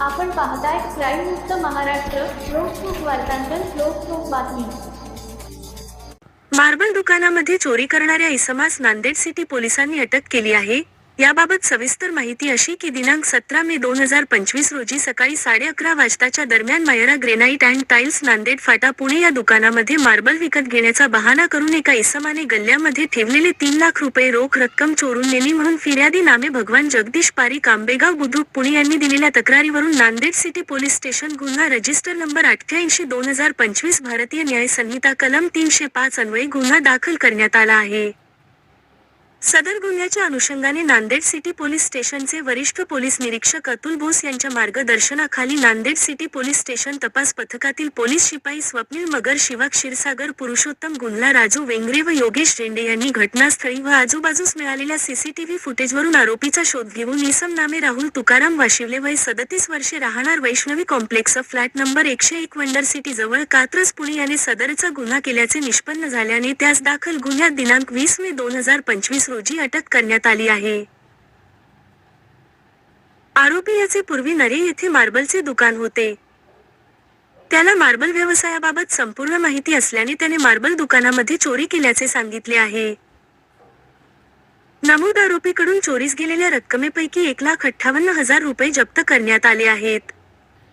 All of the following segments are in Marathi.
आपण पाहताय क्राईम मुक्त महाराष्ट्र लोकसुख वार्तांकन लोकसुख बातमी. मार्बल दुकानामध्ये चोरी करणाऱ्या इसमास नांदेड सिटी पोलिसांनी अटक केली आहे. याबाबत सविस्तर माहिती अशी की दिनांक सतरा मे दोन हजार पंचवीस रोजी सकाळी साडे अकरा वाजताच्या दरम्यान Myra granite and tiles Nanded Phata Pune या दुकानामध्ये मार्बल विकत घेण्याचा बहाणा करून एका इसमाने गल्ल्यामध्ये ठेवलेले तीन लाख रुपये रोख रक्कम चोरून नेली म्हणून फिर्यादी नामे भगवान जगदीश पारी कांबेगाव बुद्रुक पुणे यांनी दिलेल्या तक्रारीवरून नांदेड सिटी पोलीस स्टेशन गुन्हा रजिस्टर नंबर अठ्ठ्याऐंशी दोन हजार पंचवीस भारतीय न्याय संहिता कलम तीनशे पाच अन्वये गुन्हा दाखल करण्यात आला आहे. सदर गुन्ह्याच्या अनुषंगाने नांदेड सिटी पोलीस स्टेशनचे वरिष्ठ पोलीस निरीक्षक अतुल बोस यांच्या मार्गदर्शनाखाली नांदेड सिटी पोलीस स्टेशन तपास पथकातील पोलीस शिपाई स्वप्नील मगर शिवा क्षीरसागर पुरुषोत्तम गुंडला राजू वेंगरे व योगेश झेंडे यांनी घटनास्थळी व आजूबाजूस मिळालेल्या सीसीटीव्ही फुटेजवरून आरोपीचा शोध घेऊन इसम नामे राहुल तुकाराम वाशिवले वय सदतीस वर्षे राहणार वैष्णवी कॉम्प्लेक्स फ्लॅट नंबर एकशे एक वंडर सिटी जवळ कात्रज पुणे याने सदरचा गुन्हा केल्याचे निष्पन्न झाल्याने त्यास दाखल गुन्ह्यात दिनांक वीस मे दोन हजार पंचवीस रोजी अटक करण्यात आली आहे. आरोपी याचे पूर्वी नरे येथे मार्बलचे दुकान होते. त्याला मार्बल व्यवसायाबाबत संपूर्ण माहिती असल्याने त्याने मार्बल दुकानामध्ये चोरी केल्याचे सांगितले आहे. नमूद आरोपीकडून चोरीस गेलेल्या रक्कमेपैकी एक लाख अठ्ठावन्न हजार रुपये जप्त करण्यात आले आहेत.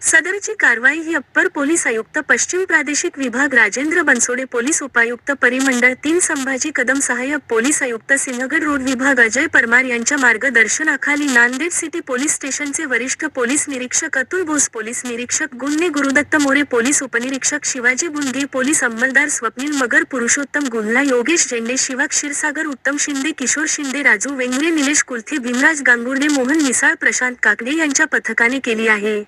सदरची कारवाई ही अप्पर पोलीस आयुक्त पश्चिम प्रादेशिक विभाग राजेंद्र बनसोडे पोलीस उपायुक्त परिमंडळ तीन संभाजी कदम सहाय्यक पोलीस आयुक्त सिंहगड रोड विभाग अजय परमार यांच्या मार्गदर्शनाखाली नांदेड सिटी पोलीस स्टेशनचे वरिष्ठ पोलीस निरीक्षक अतुल भोस पोलीस निरीक्षक गुन्हे गुरुदत्त मोरे पोलीस उपनिरीक्षक शिवाजी बुंगे पोलीस अंमलदार स्वप्नील मगर पुरुषोत्तम गुंडला योगेश झेंडे शिवा क्षीरसागर उत्तम शिंदे किशोर शिंदे राजू वेंगुरे निलेश कुलथे भीमराज गांगुर्डे मोहन मिसाळ प्रशांत काकडे यांच्या पथकाने केली आहे.